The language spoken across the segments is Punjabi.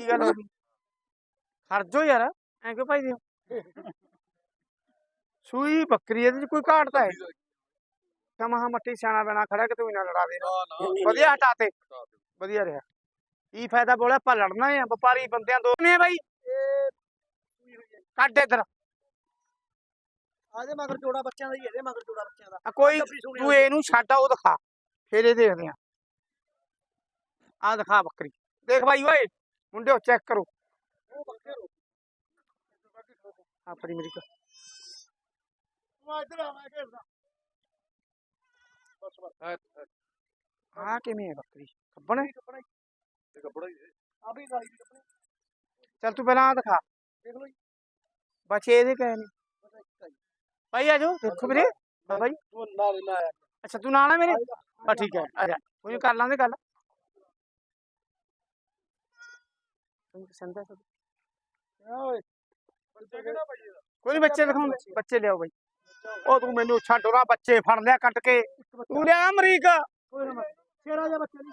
ਕੀ ਗੱਲ ਹੋ ਗਈ ਖਰਜੋ ਯਾਰ ਐਂ ਕਿਉਂ ਭਾਈ ਦਿਓ ਸੂਈ ਬੱਕਰੀ ਇਹਦੇ ਚ ਕੋਈ ਘਾਟ ਤਾਂ ਹੈ? ਕਮਹਾ ਮੱਟੀ ਸਿਆਣਾ ਬਣਾ ਖੜਾ ਕਿ ਤੂੰ ਨਾ ਲੜਾ ਦੇ ਵਧੀਆ ਹਟਾ ਤੇ। ਵਧੀਆ ਰਿਹਾ। ਕੀ ਫਾਇਦਾ ਬੋਲਿਆ ਆਪਾਂ ਲੜਨਾ ਆ ਵਪਾਰੀ ਬੰਦਿਆਂ ਦੋ ਨੇ ਬਾਈ। ਕੱਢ ਇੱਧਰ। ਆਦੇ ਮਗਰ ਜੋੜਾ ਬੱਚਿਆਂ ਦਾ ਹੀ ਇਹਦੇ ਮਗਰ ਜੋੜਾ ਬੱਚਿਆਂ ਦਾ। ਕੋਈ ਤੂੰ ਇਹਨੂੰ ਛੱਡ ਉਹ ਦਿਖਾ। ਫਿਰ ਇਹ ਦੇਖਦੇ ਆ। ਆ ਦਿਖਾ ਬੱਕਰੀ। ਦੇਖ ਬਾਈ ਓਏ। ਮੁੰਡਿਓ ਚੈੱਕ ਕਰੋ ਉਹ ਬੱਕੇ ਰੋ ਆਪਣੀ ਮੇਰੀ ਕੋ ਤੂੰ ਇੱਧਰ ਆ ਮੈਂ ਖੇਡਦਾ ਬਸ ਬਸ ਆ ਕਿਵੇਂ ਹੈ ਬੱਕਰੀ ਕੱਬਣ ਹੈ ਕੱਪੜਾ ਹੀ ਇਹ ਕੱਪੜਾ ਹੀ ਹੈ। ਆ ਵੀ ਗਾਈ ਦੀ ਕੱਪੜੇ ਚੱਲ ਤੂੰ ਪਹਿਲਾਂ ਆ ਦਿਖਾ ਦੇਖ ਲਓ ਜੀ ਬੱਚੇ ਇਹਦੇ ਕਹੇ ਨੇ ਬਸ ਇੱਕ ਹੀ ਭਾਈ ਆ ਜਾਓ ਦੇਖੋ ਵੀਰੇ ਹਾਂ ਬਾਈ ਤੂੰ ਨਾਲ ਨਾ ਆਇਆ ਅੱਛਾ ਤੂੰ ਨਾਲ ਆ ਮੇਰੇ ਆ ਠੀਕ ਹੈ ਆ ਜਾ ਕੋਈ ਨੀ, ਕਰ ਲਾਂਗੇ ਗੱਲ ਤੁਹਾਨੂੰ ਪਸੰਦ ਹੈ ਸਭ ਓਏ ਬੱਚੇ ਕਿਹੜਾ ਭਾਈ ਇਹਦਾ ਕੋਈ ਨੀ ਬੱਚੇ ਦਿਖਾਉਂ ਬੱਚੇ ਲਿਆਓ ਬਾਈ ਉਹ ਤੂੰ ਮੈਨੂੰ ਛੱਡ ਉਹਨਾਂ ਬੱਚੇ ਫੜ ਲਿਆ ਕੱਟ ਕੇ ਤੂੰ ਲਿਆ ਅਮਰੀਕ ਕੋਈ ਨਾ ਸ਼ੇਰਾ ਜਿਹਾ ਬੱਚਾ ਨਹੀਂ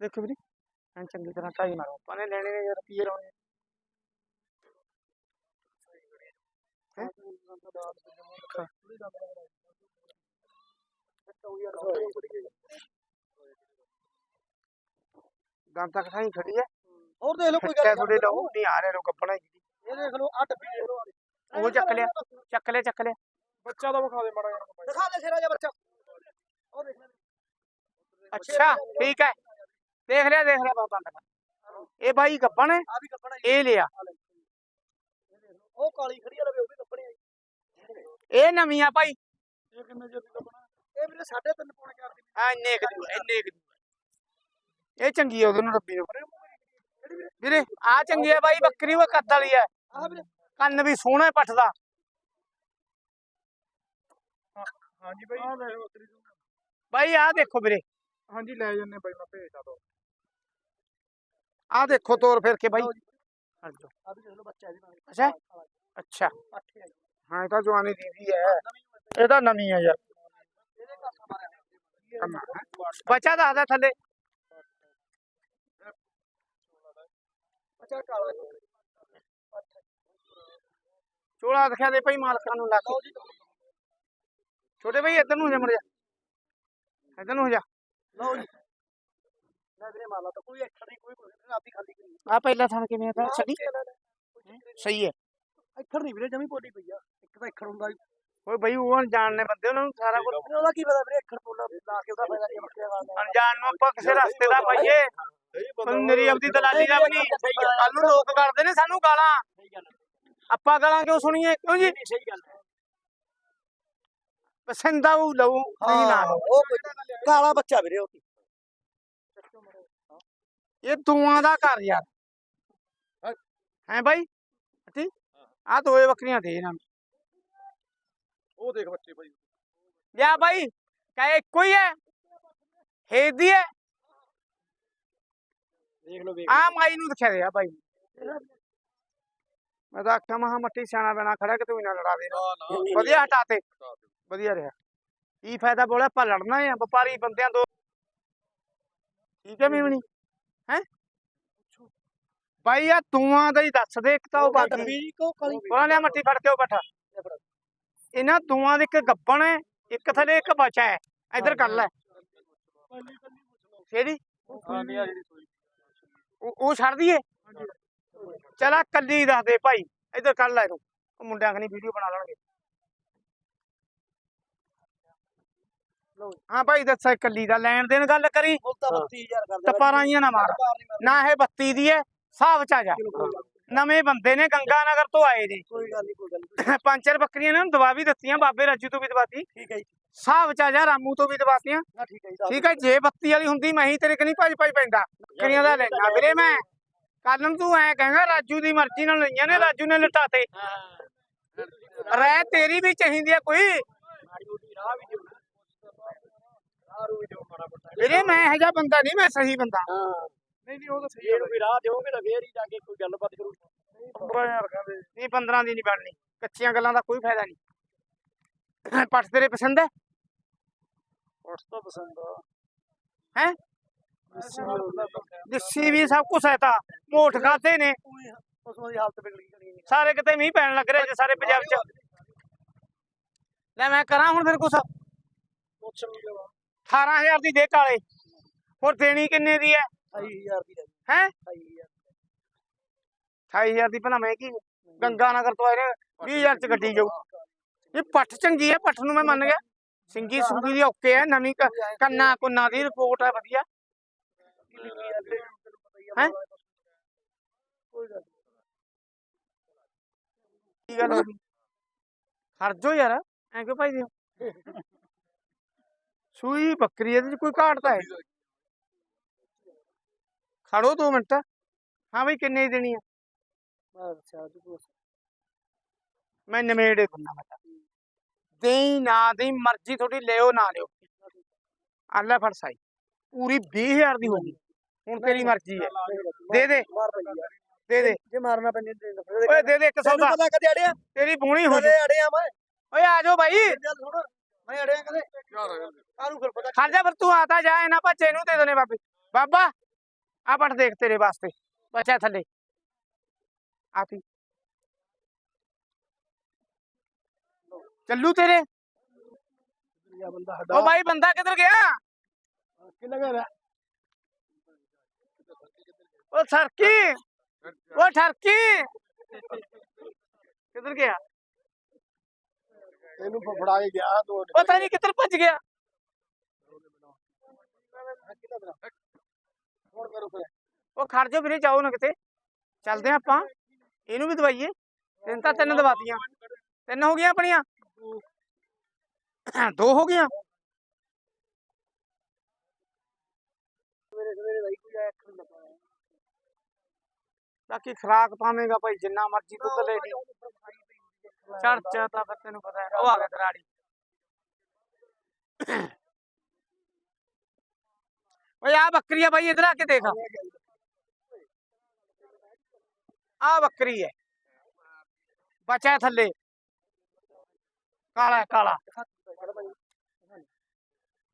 ਦੇਖੋ ਵੀਰੇ ਐਂ ਚੰਗੀ ਤਰ੍ਹਾਂ ਢਾਈ ਮਾਰੋ ਆਪਾਂ ਨੇ ਲੈਣੇ ਨੇ ਰੁਪਈਏ ਲਾਉਣੇ ਦੰਦ ਤੱਕ ਸਾਈ ਖੜੀ ਹੈ ਹੋਰ ਦੇਖ ਲਓ ਕੋਈ ਫਿੱਟੇ ਗੱਲ ਤੁਹਾਡੇ ਲਹੂ ਨਹੀਂ ਆ ਰਿਹਾ ਰੋ ਕੱਪੜਾ ਇਹ ਦੇਖ ਲਓ ਆ ਡੱਬੀ ਦੇਖ ਲਓ ਉਹ ਚੱਕ ਲਿਆ ਚੱਕ ਲਿਆ ਚੱਕ ਲਿਆ ਬੱਚਾ ਦਾ ਵਿਖਾ ਦੇ ਮਾੜਾ ਜਿਹਾ ਦਿਖਾ ਦੇ ਸ਼ੇਰਾ ਜਿਹਾ ਬੱਚਾ ਉਹ ਦੇਖ ਲੈ ਅੱਛਾ ਠੀਕ ਹੈ ਦੇਖ ਲਿਆ ਦੇਖ ਲਿਆ ਬਾਬਾ ਦਾ ਇਹ ਬਾਈ ਗੱਬਣ ਹੈ ਆ ਵੀ ਕੱਪੜਾ ਹੀ ਇਹ ਲਿਆ ਉਹ ਕਾਲੀ ਖੜੀ ਆ ਲਵੇ ਉਹ ਵੀ ਕੱਪੜੇ ਆ ਇਹ ਨਵੀਂ ਆ ਭਾਈ ਇਹ ਕਿੰਨੇ ਜੱਦੀ ਕੱਪੜਾ ਇਹ ਵੀਰੇ 3.5 ਪੌਣੇ 4 ਦੀ ਆ ਇੰਨੇ ਕੁ ਦੀ ਆ, ਇੰਨੇ ਕੁ ਦੀ ਆ। ਇਹ ਚੰਗੀ ਆ ਉਹਦੇ ਨੂੰ ਰੱਬੀ ਨੂੰ ਵੀਰੇ ਆ ਚੰਗੀ ਆ ਬਾਈ ਬੱਕਰੀ ਉਹ ਕੱਦ ਵਾਲੀ ਆ। ਆ ਵੀਰੇ। ਕੰਨ ਵੀ ਸੋਹਣਾ ਹੈ ਪੱਠ ਦਾ। ਹਾਂਜੀ ਬਾਈ। ਆ ਦੇਖ ਬੱਕਰੀ ਤੂੰ ਬਾਈ ਆ ਦੇਖੋ ਵੀਰੇ। ਹਾਂਜੀ ਲੈ ਜੰਨੇ ਬਾਈ ਮੈਂ ਭੇਜਦਾ ਦੋ ਆ ਦੇਖੋ ਤੋਰ ਫਿਰ ਕੇ ਬਾਈ। ਹਟ ਜਾਓ। ਆ ਵੀ ਦੇਖ ਲਓ ਬੱਚਾ ਇਹਦੇ ਨਾਲ। ਅੱਛਾ? ਅੱਛਾ। ਪੱਠੇ ਆ ਜੀ। ਹਾਂ ਇਹ ਤਾਂ ਜਵਾਨੀ ਦੀਦੀ ਹੈ। ਇਹ ਤਾਂ। ਨਵੀਂ ਆ ਯਾਰ। ਇਹਦੇ ਕਾਸਾ ਮਾਰਿਆ। ਬੱਚਾ ਦੱਸਦਾ ਥੱਲੇ। ਬੱਚਾ ਕਾਲਾ ਚੋਲਾ ਦਿਖਾ ਦੇ ਭਾਈ ਮਾਲਕਾਂ ਨੂੰ ਲਾ ਕੇ ਲਓ ਜੀ ਛੋਟੇ ਭਾਈ ਇੱਧਰ ਨੂੰ ਹੋ ਜਾ ਇੱਧਰ ਨੂੰ ਹੋ ਜਾ। ਲਓ ਜੀ। ਮੈਂ ਵੀਰੇ ਮਾਲਾ ਤਾਂ ਕੋਈ ਅੱਖਰ ਨਹੀਂ ਕੋਈ ਕੋਈ ਨਹੀਂ ਆਪੀ ਖਾਲੀ ਕਰੀ ਆ ਪਹਿਲਾ ਥਣ ਕਿਵੇਂ ਆ? ਤਾਂ ਛੱਡੀ ਸਹੀ ਹੈ। ਅੱਖਰ ਨਹੀਂ ਵੀਰੇ ਜਮੀ ਪੋਲੀ ਪਈ ਆ। ਇੱਕ ਤਾਂ ਅੱਖਰ ਹੁੰਦਾ ਓਏ ਬਈ ਉਹ ਅਣਜਾਣਨੇ ਬੰਦੇ ਉਹਨਾਂ ਨੂੰ ਸਾਰਾ ਕੁਝ ਉਹਦਾ ਕੀ ਪਤਾ ਵੀਰੇ ਅੱਖਰ ਪੋਲਾ ਲਾ ਕੇ ਉਹਦਾ ਫਾਇਦਾ ਕੀ ਬੱਕਰੇ ਵਾਲਾ ਅਣਜਾਣ ਨੂੰ ਆਪਾਂ ਕਿਸੇ ਰਸਤੇ ਦਾ ਪਾਈਏ। ਮੇਰੀ ਆਪਦੀ ਦਲਾਲੀ ਦਾ ਵੀ ਨਹੀਂ ਕੱਲ ਨੂੰ ਲੋਕ ਕਰਦੇ ਨੇ ਸਾਨੂੰ ਗਾਲਾਂ। ਆਪਾਂ ਗਾਲਾਂ ਕਿਉਂ ਸੁਣੀਏ? ਕਿਉਂ ਜੀ? ਸਹੀ ਗੱਲ ਪਸੰਦ ਆਊ ਲਊ ਨਹੀਂ ਨਾ। ਉਹ ਕਾਲਾ ਬੱਚਾ ਵੀਰੇ ਉਹ ਇਹ ਦੋਆਂ ਦਾ ਘਰ ਯਾਰ। ਹੈ। ਬਾਈ? ਠੀਕ ਆ ਦੋਏ ਬੱਕਰੀਆਂ ਦੇ ਇਹਨਾਂ ਨੂੰ। ਉਹ ਦੇਖ ਬੱਚੇ ਭਾਈ ਲਿਆ ਬਾਈ ਕਹੇ ਇੱਕੋ ਹੀ ਹੈ। ਹੈਦੀ ਹੈ। ਦੇਖ ਲਓ ਆ ਮਾਈ ਨੂੰ ਦਿਖਾ ਦੇ ਆ ਬਾਈ ਮੈਂ ਤਾਂ ਆਖਿਆ ਮਹਾ ਮੱਟੀ ਸਿਆਣਾ ਬਣਾ ਖੜਾ ਕਿ ਤੂੰ ਨਾ ਲੜਾ ਦੇ ਨਾ ਨਾ ਵਧੀਆ ਹਟਾ ਤੇ। ਹਟਾ ਦਿਓ। ਵਧੀਆ ਰਿਹਾ। ਕੀ ਫਾਇਦਾ ਬੋਲਿਆ ਆਪਾਂ ਲੜਨਾ ਆ ਵਪਾਰੀ ਬੰਦਿਆਂ ਦੋ ਠੀਕ ਹੈ ਮੀਮਣੀ ਹੈ? ਬਾਈ ਆ ਤੂਆਂ ਦਾ ਹੀ ਦੱਸ ਦੇ ਇੱਕ ਤਾਂ ਉਹ ਬਾਕੀ ਉਹਨਾਂ ਨੇ ਮੱਟੀ ਫੜ ਕੇ ਉਹ ਬੈਠਾ। ਇਹਨਾਂ ਦੋਆਂ ਦੇ ਇੱਕ ਗੱਬਣ ਹੈ ਇੱਕ ਥਲੇ ਇੱਕ ਬਚਾ ਹੈ। ਇੱਧਰ ਕਰ ਲੈ। ਕਿਹੜੀ ਹਾਂ ਉਹ ਛੱਡ ਦਈਏ? ਚਲਾ ਕੱਲੀ ਦੱਸ ਦੇ ਭਾਈ ਇੱਧਰ ਕਰ ਲੈ ਤੂੰ ਮੁੰਡਿਆਂ ਖਣੀ ਵੀਡੀਓ ਬਣਾ ਲੈਣਗੇ। ਹਾਂ ਭਾਈ ਦੱਸ ਕੱਲੀ ਦਾ ਲੈਣ ਦੇਣ ਗੱਲ ਕਰੀ? ਤਾਂ 32000 ਕਰਦੇ ਟਪਾਰਾਂ ਜੀਆਂ ਨਾ ਮਾਰ। ਨਾ ਇਹ ਬੱਤੀ ਦੀ ਹੈ ਹਿਸਾਬ ਚ ਆ ਜਾ। ਨਵੇਂ ਬੰਦੇ ਨੇ ਗੰਗਾ ਨਗਰ ਤੋਂ ਆਏ ਨੇ। ਕੋਈ ਗੱਲ ਨਹੀਂ ਕੋਈ ਗੱਲ ਨਹੀਂ ਪੰਚਰ ਬੱਕਰੀਆਂ ਨੇ ਉਹਨੂੰ ਦਵਾ ਵੀ ਦਿੱਤੀਆਂ ਬਾਬੇ ਰਾਜੂ ਤੋਂ ਵੀ ਦਵਾਤੀ। ਠੀਕ ਹੈ ਜੀ। ਹਿਸਾਬ ਚ ਆ ਜਾ ਰਾਮੂ ਤੋਂ ਵੀ ਦਵਾਤੀਆਂ। ਨਾ ਠੀਕ ਹੈ ਜੀ ਠੀਕ ਹੈ ਜੇ ਬੱਤੀ ਵਾਲੀ ਹੁੰਦੀ ਮੈਂ ਹੀ ਤੇਰੇ ਕਨੀ ਭੱਜ ਭੱਜ ਪੈਂਦਾ। ਬੱਕਰੀਆਂ ਦਾ ਲੈਣਾ ਵੀਰੇ ਮੈਂ। ਕੱਲ ਨੂੰ ਤੂੰ ਐ ਕਹੇਗਾ ਰਾਜੂ ਦੀ ਮਰਜ਼ੀ ਨਾਲ ਲਈਆਂ ਨੇ ਰਾਜੂ ਨੇ ਲਟਾਤੇ। ਰਹਿ ਤੇਰੀ ਵੀ ਚਾਹੀਦੀ ਆ ਕੋਈ। ਮਾੜੀ ਮੋਟੀ ਰਾਹ ਵੀ ਦਿਓ। ਰਾਹ ਰੂ ਵੀ ਦਿਓ ਮਾੜਾ ਮੋਟਾ। ਵੀਰੇ ਮੈਂ ਇਹੋ ਜਿਹਾ ਬੰਦਾ ਨਹੀਂ ਮੈਂ ਸਹੀ ਬੰਦਾ। ਹਾਂ। ਨਹੀਂ ਨਹੀਂ ਉਹ ਤਾਂ ਸਹੀ ਇਹਨੂੰ ਵੀ ਰਾਹ ਦਿਓਗੇ ਤਾਂ ਫੇਰ ਹੀ ਜਾ ਕੇ ਕੋਈ ਗੱਲਬਾਤ ਕਰੂ। 15000 ਕਹਿੰਦੇ ਨਹੀਂ 15 ਦੀ ਨਹੀਂ ਬਣਨੀ। ਕੱਚੀਆਂ ਗੱਲਾਂ ਦਾ ਕੋਈ ਫਾਇਦਾ ਨਹੀਂ। ਪੱਟ ਤੇਰੇ ਪਸੰਦ ਹੈ? ਉਸ ਤੋਂ ਪਸੰਦ ਆ। ਹੈਂ? ਦਿੱਸੀ ਵੀ ਸਭ ਕੁਝ ਹੈ ਤਾਂ। ਮੋਠ ਖਾਦੇ ਨੇ। ਪਸ਼ੂਆਂ ਦੀ ਹਾਲਤ ਵਿਗੜ ਗਈ ਸਾਰੇ ਕਿਤੇ ਮੀਂਹ ਪੈਣ ਲੱਗ ਰਿਹਾ ਜੇ ਸਾਰੇ ਪੰਜਾਬ 'ਚ। ਲੈ ਮੈਂ ਕਰਾਂ ਹੁਣ ਫਿਰ ਕੁਛ। ਕੁਛ ਨਹੀਂ ਦੇਵਾ 18000 ਦੀ ਦੇ ਕਾਲੇ। ਹੋਰ ਦੇਣੀ ਕਿੰਨੇ ਦੀ ਹੈ? 28000 ਦੀ ਹੈ? 28000 28000 ਦੀ। ਭਲਾ ਮੈਂ ਕੀ ਗੰਗਾ ਨਗਰ ਤੋਂ ਆਏ ਨੇ 20000 ਚ ਗੱਡੀ ਜਾਊ। ਇਹ ਪੱਠ ਚੰਗੀ ਹੈ ਪੱਠ ਨੂੰ ਮੈਂ ਮੰਨ ਗਿਆ। ਸਿੰਗੀ ਸੁੰਗੀ ਦੀ ਓਕੇ ਹੈ ਨਵੀਂ ਕੰਨਾ ਕੁੰਨਾ ਦੀ ਰਿਪੋਰਟ ਹੈ ਵਧੀਆ। ਹੈਂ? ਕੀ ਗੱਲ ਖਰਜੋ ਯਾਰ ਐਂ ਕਿਉਂ ਭਾਈ ਦੀ ਸੂਈ ਬੱਕਰੀ ਇਹਦੇ ਚ ਕੋਈ ਘਾਟ ਤਾਂ ਹੈ। ਖੜੋ 2 ਮਿੰਟ। ਹਾਂ ਬਈ ਕਿੰਨੇ ਦੀ ਦੇਣੀ ਆ? ਜੀ ਮੈਂ ਨਵੇੜੇ ਦਿੰਦਾ ਮੈਂ ਤਾਂ। ਦੇਈ ਨਾ ਦੇਈ ਮਰਜ਼ੀ ਤੁਹਾਡੀ ਲਿਓ ਨਾ ਲਿਓ। ਆਲਾ ਫੜ ਸਾਈ। ਪੂਰੀ 20000 ਦੀ ਹੋਗੀ ਹੁਣ ਤੇਰੀ ਮਰਜ਼ੀ ਹੈ ਦੇ ਦੇ। ਦੇ ਦੇ। ਜੇ ਮਾਰਨਾ ਪੈਂਦਾ ਦੇ ਦੇ। ਓਏ ਦੇ ਦੇ ਇੱਕ ਤੈਨੂੰ ਸੌਦਾ ਪਤਾ ਕਦੇ ਅੜਿਆ? ਤੇਰੀ ਬੂਣੀ ਹੋ ਕਦੇ ਅੜਿਆ ਮੈਂ? ਓਏ ਆ ਜਾਓ ਸੁਣ। ਮੈਂ ਅੜਿਆ ਕਦੇ? ਫਿਰ ਪਤਾ ਖੜ ਜਾ ਫਿਰ ਤੂੰ ਆਤਾ ਜਾ ਇਹਨਾਂ ਬੱਚੇ ਨੂੰ ਦੇ ਦਨੇ ਬਾਬੇ। ਬਾਬਾ ਆ ਪਟ ਦੇਖ ਤੇਰੇ ਵਾਸਤੇ ਬੱਚਾ ਥੱਲੇ ਆਤੀ ਚੱਲੂ ਤੇਰੇ ਯਾ ਬੰਦਾ ਓ ਹੱਡਾ ਬਾਈ ਬੰਦਾ ਕਿੱਧਰ ਗਿਆ ਕਿੰਨਾ ਗਿਆ ਓ ਸਰਕੀ ਓ ਠਰਕੀ ਕਿੱਧਰ ਗਿਆ ਇਹਨੂੰ ਫੜਾ ਕੇ ਗਿਆ ਕਰੋ ਫਿਰ ਉਹ ਖੜ ਜਾ ਵੀਰੇ ਜਾਓ ਨਾ ਕਿਤੇ। ਚੱਲਦੇ ਆਪਾਂ। ਇਹਨੂੰ ਵੀ ਦਵਾਈਏ। ਤਿੰਨ ਤਾਂ ਤਿੰਨ ਦਵਾਤੀਆਂ। ਤਿੰਨ ਹੋ ਗਈਆਂ ਆਪਣੀਆਂ। ਦੋ ਹੋ ਗਈਆਂ। ਬਾਕੀ ਖਰਾਕ ਪਾਵੇਂਗਾ ਭਾਈ ਜਿੰਨਾ ਮਰਜ਼ੀ ਦੁੱਧ ਲੈ ਲਈ ਚਰਚਾ ਤਾਂ ਫਿਰ ਤੈਨੂੰ ਪਤਾ ਹੈ ਉਹ ਆ ਗਿਆ ਕਰਾੜੀ ਓਏ ਆ ਬੱਕਰੀ ਆ ਭਾਈ ਇਧਰ ਆ ਕੇ ਦੇਖ। ਆ ਬੱਕਰੀ ਹੈ ਬੱਚਾ ਥੱਲੇ। ਕਾਲਾ ਕਾਲਾ।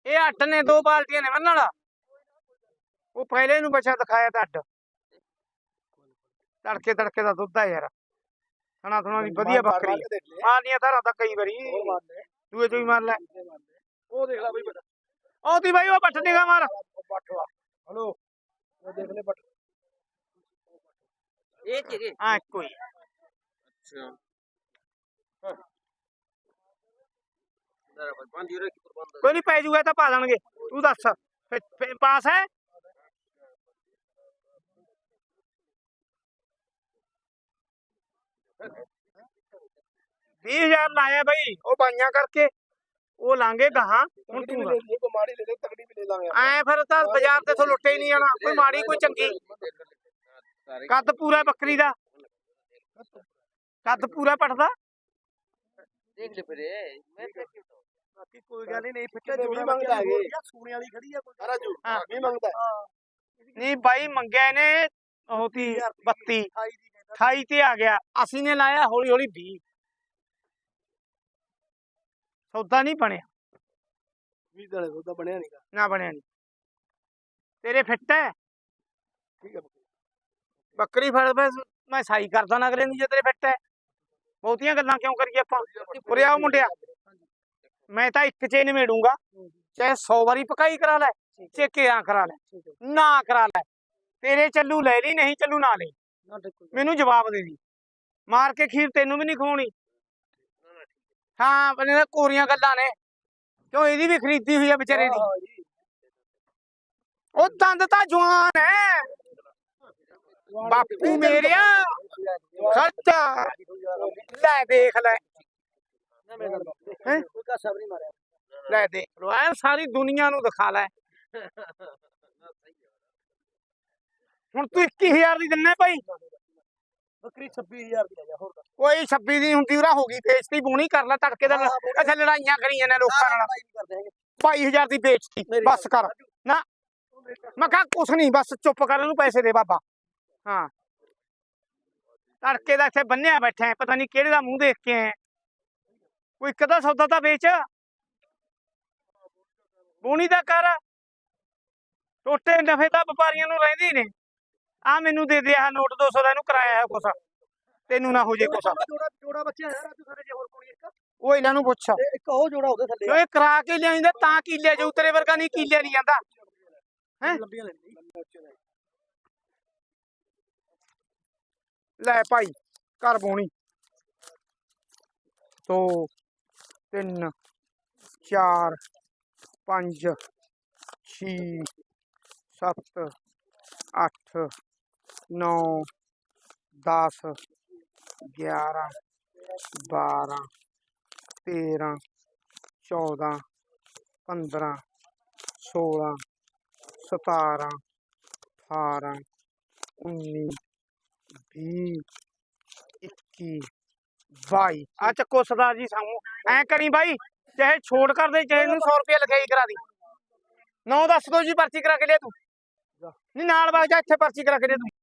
ਇਹ ਅੱਡ ਨੇ ਦੋ ਬਾਲਟੀਆਂ ਨੇ ਮੰਨ ਵਾਲਾ। ਉਹ ਪਹਿਲੇ ਨੂੰ ਬੱਚਾ ਦਿਖਾਇਆ ਤਾਂ ਅੱਡ। ਤੜਕੇ ਤੜਕੇ ਦਾ ਦੁੱਧ ਹੈ ਯਾਰ। ਥਣਾ ਥਣਾ ਦੀ ਵਧੀਆ ਬੱਕਰੀ ਮਾਰਨੀਆਂ ਧਾਰਾਂ ਤਾਂ ਕਈ ਵਾਰੀ। ਦੂਏ ਚੋਂ ਹੀ ਮਾਰ ਲੈ। ਉਹ ਦੇਖ ਲੈ ਬਈ ਬੜਾ ਉਹ ਤੀ ਬਾਈ ਉਹ ਪੱਠ ਨਿਗਾ ਮਾਰ। ਪੱਠਵਾ ਹਲੋ ਉਹ ਦੇਖ ਲੈ ਪੱਠ ਇਹ ਚਿਰੇ ਆ ਕੋਈ ਅੱਛਾ। ਬਰਾਬਰ ਬੰਦੀ ਰੱਖੀ ਪ੍ਰਬੰਧ। ਕੋਈ ਨਹੀਂ ਪੈ ਜੂਗਾ ਤਾਂ ਪਾ ਦੇਣਗੇ। ਤੂੰ ਦੱਸ ਪਾਸ ਹੈ? ਵੀਹ ਹਜ਼ਾਰ ਲਾਇਆ ਬਾਈ ਉਹ ਬਾਈਆਂ ਕਰਕੇ। ਉਹ ਲਾਂਗੇ ਗਾਹਾਂ ਹੁਣ ਤੂੰ ਲੈ ਕੋਈ ਮਾੜੀ ਲੈ ਲੈ ਤਗੜੀ ਵੀ ਲੈ ਲਾਂਗੇ ਐ ਫਿਰ ਤਾਂ ਬਾਜ਼ਾਰ ਤੇ ਤੋਂ ਲੁੱਟੇ ਹੀ ਨਹੀਂ ਜਾਣਾ ਕੋਈ ਮਾੜੀ ਕੋਈ ਚੰਗੀ। ਸਾਰੇ ਕੱਦ ਪੂਰਾ ਬੱਕਰੀ ਦਾ। ਕੱਦ ਪੂਰਾ ਪਟਦਾ। ਦੇਖ ਲੈ ਫਿਰ ਇਹ ਮੈਂ ਕੀ। ਬਾਕੀ ਕੋਈ ਗੱਲ ਹੀ ਨਹੀਂ ਫਿੱਟੇ ਜੋ ਵੀ ਮੰਗਦਾ ਹੈਗੇ ਸੂਣੇ ਵਾਲੀ ਖੜੀ ਆ ਕੋਈ। ਰਾਜੂ ਹਾਂ। ਵੀ ਮੰਗਦਾ। ਨਹੀਂ ਬਾਈ ਮੰਗਿਆ ਇਹਨੇ ਉਹ ਤੀ 32 28 ਦੀ ਕਹਿੰਦਾ 28 ਤੇ ਆ ਗਿਆ। ਅਸੀਂ ਨੇ ਲਾਇਆ ਹੌਲੀ ਹੌਲੀ 20 ਸੌਦਾ ਨਹੀਂ ਬਣਿਆ। 20 ਦਾ ਉਹਦਾ ਬਣਿਆ ਨਹੀਂਗਾ ਨਾ ਬਣਿਆ ਨਹੀਂ ਤੇਰੇ ਫਿੱਟ ਹੈ ਠੀਕ ਹੈ ਬੱਕਰੀ। ਫੜ ਬਸ ਮੈਂ ਸਾਈ ਕਰਦਾ ਨਾ ਅਗਲੇ ਨੂੰ ਜੇ ਤੇਰੇ ਫਿੱਟ ਹੈ ਬਹੁਤੀਆਂ ਗੱਲਾਂ ਕਿਉਂ ਕਰੀਏ ਆਪਾਂ? ਉਰੇ ਆਓ ਮੁੰਡਿਆ। ਮੈਂ ਤਾਂ ਇੱਕ ਚੇ ਨਿਮੇੜੂੰਗਾ ਚਾਹੇ 100 ਵਾਰੀ ਪਕਾਈ ਕਰਾ ਲੈ ਚੇਕਿਆਂ ਕਰਾ ਲੈ ਨਾ ਕਰਾ ਲੈ। ਤੇਰੇ ਚੱਲੂ ਲੈ ਲਈ ਨਹੀਂ ਚੱਲੂ ਨਾ ਲੈ। ਮੈਨੂੰ ਜਵਾਬ ਦੇ ਦੀ। ਮਾਰ ਕੇ ਖੀਰ ਤੈਨੂੰ ਵੀ ਨਹੀਂ ਖਵਾਉਣੀ। ਹਾਂ ਕੋਰੀਆਂ ਗੱਲਾਂ ਨੇ। ਕਿਉਂ ਇਹਦੀ ਵੀ ਖਰੀਦੀ ਹੋਈ ਆ ਵਿਚਾਰੇ ਦੀ? ਉਹ ਦੰਦ ਤਾਂ ਜਵਾਨ ਹੈ ਬਾਪੂ ਮੇਰਿਆ ਖਰਚਾ। ਲੈ ਦੇਖ ਲੈ। ਲੈ ਦੇਖ ਲੋ ਐ ਸਾਰੀ ਦੁਨੀਆ ਨੂੰ ਦਿਖਾ ਲੈ। ਹੁਣ ਤੂੰ 21000 ਦੀ ਦਿੰਨਾ ਭਾਈ। ਬੱਕਰੀ 26000 ਦੀ ਲੈ ਜਾ ਹੋਰ ਦੱਸ। ਕੋਈ 26 ਦੀ ਹੁੰਦੀ ਉਰਾ ਹੋ ਗਈ ਬੇਇੱਜ਼ਤੀ ਬੂਣੀ ਕਰ ਲੈ ਤੜਕੇ ਦਾ ਅੱਛਾ ਲੜਾਈਆਂ ਕਰੀਆਂ ਨੇ ਲੋਕਾਂ ਨਾਲ। ਲੜਾਈ ਵੀ ਕਰਦੇ ਹੈਗੇ। 22000 ਦੀ ਮੇਰੀ ਬਸ ਕਰ। ਨਾ ਮੈਂ ਕਿਹਾ ਕੁਛ ਨਹੀਂ ਬਸ ਚੁੱਪ ਕਰ ਇਹਨੂੰ ਪੈਸੇ ਦੇ ਬਾਬਾ। ਹਾਂ। ਤੜਕੇ ਦਾ ਇੱਥੇ ਬੰਨਿਆ ਬੈਠਾ ਪਤਾ ਨਹੀਂ ਕਿਹੜੇ ਦਾ ਮੂੰਹ ਦੇਖ ਕੇ ਆਇਆ। ਕੋਈ ਇੱਕ ਦਾ ਸੌਦਾ ਤਾਂ ਵੇਚ। ਬੂਣੀ ਦਾ ਕਰ। ਟੋਟੇ ਨਫੇ ਤਾਂ ਵਪਾਰੀਆਂ ਨੂੰ ਰਹਿੰਦੇ ਨੇ। ਆ ਮੈਨੂੰ ਦੇ ਦੇ ਆ ਨੋਟ 200 ਦਾ ਇਹਨੂੰ ਕਰਾਇਆ ਹੈ ਕੁਛ ਤੈਨੂੰ ਨਾ ਹੋ ਜੇ ਕੁਛ ਜੋੜਾ ਜੋੜਾ ਬੱਚਿਆ ਯਾਰ ਜੇ ਹੋਰ ਕੋਈ ਇੱਕ? ਉਹ ਇਹਨਾਂ ਨੂੰ ਪੁੱਛ। ਤੇ ਇੱਕ ਉਹ ਜੋੜਾ ਉਹਦੇ ਥੱਲੇ ਓਏ ਕਰਾ ਕੇ ਲਿਆਂਦਾ ਤਾਂ ਕੀਲੇ ਜਾਊ ਤੇਰੇ ਵਰਗਾ ਨਹੀਂ ਕੀਲੇ ਨਹੀਂ ਜਾਂਦਾ ਹੈ? ਲੰਬੀਆਂ ਲੈਂਦੀ ਲੈ ਭਾਈ ਘਰ ਬੋਣੀ। ਤੋ 3 4 5 6 7 8 नौ दस ग्यारह बारह तेरह चौदह पंद्रह सोलह सतारह अठारह उन्नीस बीस इक्कीस बाई आ चको सरदार जी सामू ए करी बी चाहे छोड़ कर दे चाहे सौ रुपया लिखाई करा दी नौ दस दो जी पर्ची करा के ले तू नहीं नाल बाग जा इतने पर्ची करा के ले तू